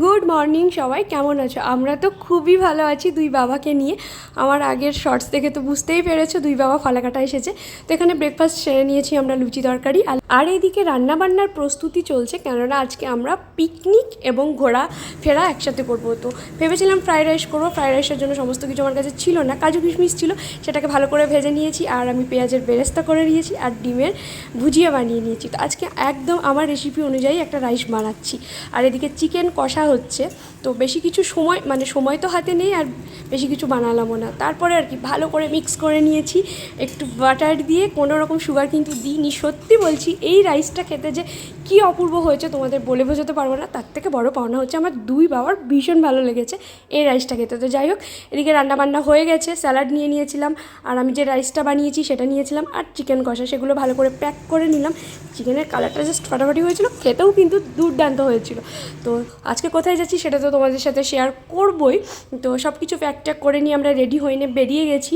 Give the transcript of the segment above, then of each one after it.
Good morning সবাই, কেমন আছো? আমরা তো খুবই ভালো আছি দুই বাবাকে নিয়ে। আমার আগের শর্টস দেখে তো বুঝতেই পেরেছ, দুই বাবা ফালাকাটা এসেছে। তো এখানে ব্রেকফাস্ট সেরে নিয়েছি আমরা লুচি তরকারি। আর- এইদিকে রান্নাবান্নার প্রস্তুতি চলছে, কেননা আজকে আমরা পিকনিক এবং ঘোরা ফেরা একসাথে করব। তো ভেবেছিলাম ফ্রাইড রাইস করব ফ্রাইড রাইসের জন্য সমস্ত কিছু আমার কাছে ছিল না, কাজু কিশমিশ ছিল, সেটাকে ভালো করে ভেজে নিয়েছি, আর আমি পেঁয়াজের বেরেস্তা করে নিয়েছি, আর ডিমের ভুজিয়া বানিয়ে নিয়েছি। তো আজকে একদম আমার রেসিপি অনুযায়ী একটা রাইস বানাচ্ছি। আর এদিকে চিকেন কষা হচ্ছে। তো বেশি কিছু সময় মানে সময় তো হাতে নেই আর বেশি কিছু বানালামও না। তারপরে আর কি ভালো করে মিক্স করে নিয়েছি। একটু বাটার দিয়ে কোনো রকম সুগার কিন্তু দিইনি। সত্যি বলছি, এই রাইসটা খেতে যে কী অপূর্ব হয়েছে তোমাদের বলে বোঝাতে পারব না। তার থেকে বড় পাওনা হচ্ছে আমার দুই বাবার ভীষণ ভালো লেগেছে এই রাইসটা খেতে। তো যাই হোক, এদিকে রান্নাবান্না হয়ে গেছে স্যালাড নিয়ে নিয়েছিলাম। আর আমি যে রাইসটা বানিয়েছি সেটা নিয়েছিলাম। আর চিকেন কষা, সেগুলো ভালো করে প্যাক করে নিলাম। চিকেনের কালারটা জাস্ট ফাটাফাটি হয়েছিল। খেতেও কিন্তু দুর্দান্ত হয়েছিল। তো আজকে কোথায় যাচ্ছি সেটা তো তোমাদের সাথে শেয়ার করবই। তো সব কিছু প্যাক ট্যাক করে নিয়ে আমরা রেডি হয়ে নিয়ে বেরিয়ে গেছি।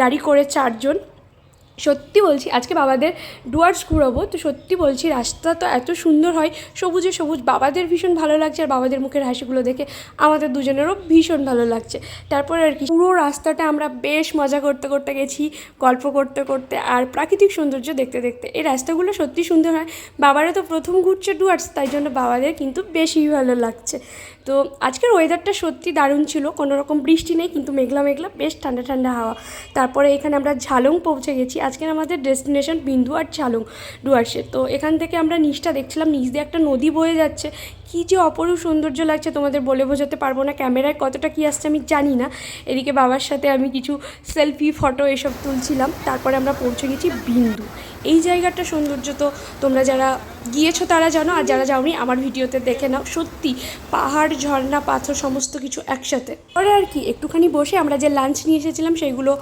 গাড়ি করে চারজন। সত্যি বলছি, আজকে বাবাদের ডুয়ার্স ঘুরাবো তো সত্যি বলছি রাস্তা তো এত সুন্দর হয়, সবুজে সবুজ, বাবাদের ভীষণ ভালো লাগছে আর বাবাদের মুখের হাসিগুলো দেখে আমাদের দুজনেরও ভীষণ ভালো লাগছে। তারপরে আর কি, পুরো রাস্তাটা আমরা বেশ মজা করতে করতে গেছি, গল্প করতে করতে আর প্রাকৃতিক সৌন্দর্য দেখতে দেখতে। এই রাস্তাগুলো সত্যি সুন্দর হয়, বাবারা তো প্রথম ঘুরছে ডুয়ার্স তাই জন্য বাবাদের কিন্তু বেশি ভালো লাগছে। তো আজকের ওয়েদারটা সত্যি দারুণ ছিল, কোনো রকম বৃষ্টি নেই, কিন্তু মেঘলা মেঘলা, বেশ ঠান্ডা ঠান্ডা হাওয়া। তারপরে এখানে আমরা ঝালং পৌঁছে গেছি আজকের আমাদের ডেস্টিনেশন বিন্দু আর চালং ডুয়ার্সে তো এখান থেকে আমরা নিচটা দেখছিলাম, নিচ দিয়ে একটা নদী বয়ে যাচ্ছে। কী যে অপরূপ সৌন্দর্য লাগছে, তোমাদের বলে বোঝাতে পারব না। ক্যামেরায় কতটা কী আসছে আমি জানি না। এদিকে বাবার সাথে আমি কিছু সেলফি ফটো এসব তুলছিলাম। তারপরে আমরা পৌঁছে গেছি বিন্দু। এই জায়গাটা সৌন্দর্য তো তোমরা যারা গিয়েছো তারা জানো, আর যারা যাওনি, আমার ভিডিওতে দেখে নাও। সত্যি, পাহাড়, ঝর্ণা, পাথর, সমস্ত কিছু একসাথে। পরে আর কি, একটুখানি বসে আমরা যে লাঞ্চ নিয়ে এসেছিলাম সেইগুলো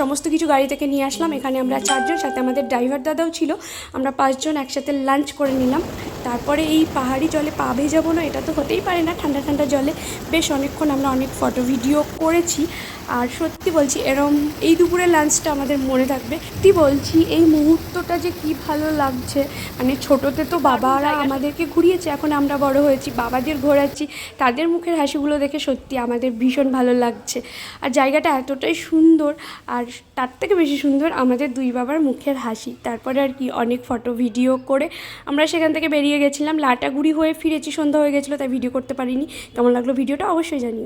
সমস্ত কিছু গাড়ি থেকে নিয়ে আসলাম। এখানে আমরা চারজন, সাথে আমাদের ড্রাইভার দাদাও ছিল। আমরা পাঁচজন একসাথে লাঞ্চ করে নিলাম। তারপরে এই পাহাড়ি জলে পা ভেজাবো না, এটা তো হতেই পারে না। ঠান্ডা ঠান্ডা জলে বেশ অনেকক্ষণ আমরা অনেক ফটো ভিডিও করেছি। আর সত্যি বলছি, এরম এই দুপুরের লাঞ্চটা আমাদের মনে থাকবে। সত্যি বলছি, এই মুহূর্তটা যে কি ভালো লাগছে। মানে ছোটোতে তো বাবারা আমাদেরকে ঘুরিয়েছে, এখন আমরা বড় হয়েছি, বাবাদের ঘোরাচ্ছি, তাদের মুখের হাসিগুলো দেখে সত্যি আমাদের ভীষণ ভালো লাগছে। আর জায়গাটা এতটাই সুন্দর, আর তার থেকে বেশি সুন্দর আমাদের দুই বাবার মুখের হাসি। তারপরে আর কি অনেক ফটো ভিডিও করে আমরা সেখান থেকে বেরিয়ে গেছিলাম। লাটাগুড়ি হয়ে ফিরেছি, সন্ধ্যা হয়ে গেছিল, তাই ভিডিও করতে পারিনি। কেমন লাগল ভিডিওটা অবশ্যই জানিও।